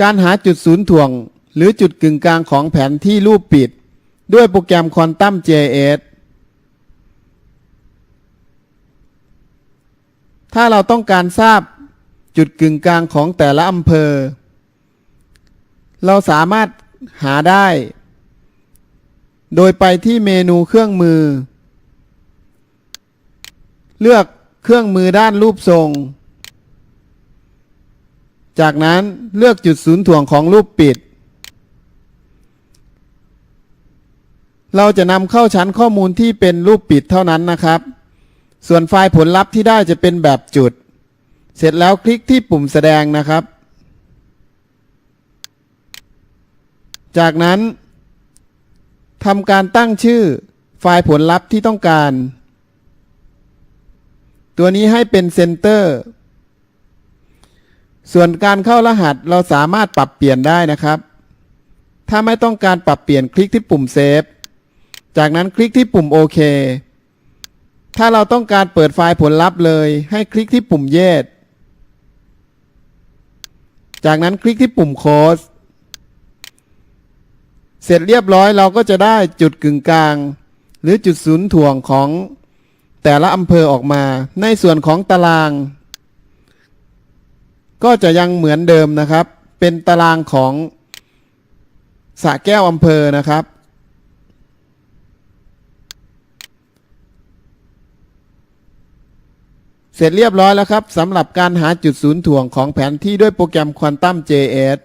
การหาจุดศูนย์ถ่วง หรือจุดกึ่งกลางของแผนที่รูปปิด ด้วยโปรแกรม Quantum JS ถ้าเราต้องการทราบจุดกึ่งกลางของแต่ละอำเภอ เราสามารถหาได้ โดยไปที่เมนูเครื่องมือ เลือกเครื่องมือด้านรูปทรง จากนั้นเลือกจุดศูนย์ถ่วงของรูปปิด เราจะนำเข้าชั้นข้อมูลที่เป็นรูปปิดเท่านั้นนะครับ ส่วนไฟล์ผลลัพธ์ที่ได้จะเป็นแบบจุด เสร็จแล้วคลิกที่ปุ่มแสดงนะครับ จากนั้นทำการตั้งชื่อไฟล์ผลลัพธ์ที่ต้องการ ตัวนี้ให้เป็นเซนเตอร์ ส่วนการเข้ารหัสเราสามารถปรับเปลี่ยนได้นะครับ ถ้าไม่ต้องการปรับเปลี่ยนคลิกที่ปุ่มเซฟ จากนั้นคลิกที่ปุ่มโอเค ถ้าเราต้องการเปิดไฟล์ผลลัพธ์เลย ให้คลิกที่ปุ่มเยดจากนั้นคลิกที่ปุ่มโค้ดเสร็จเรียบร้อยเราก็จะได้จุดกึ่งกลาง หรือจุดศูนย์ถ่วงของแต่ละอำเภอออกมา ในส่วนของตาราง ก็จะยังเหมือนเดิมนะครับ เป็นตารางของสะแก้วอำเภอนะครับ เสร็จเรียบร้อยแล้วครับสำหรับการหาจุดศูนย์ถ่วงของแผนที่ด้วยโปรแกรม Quantum JS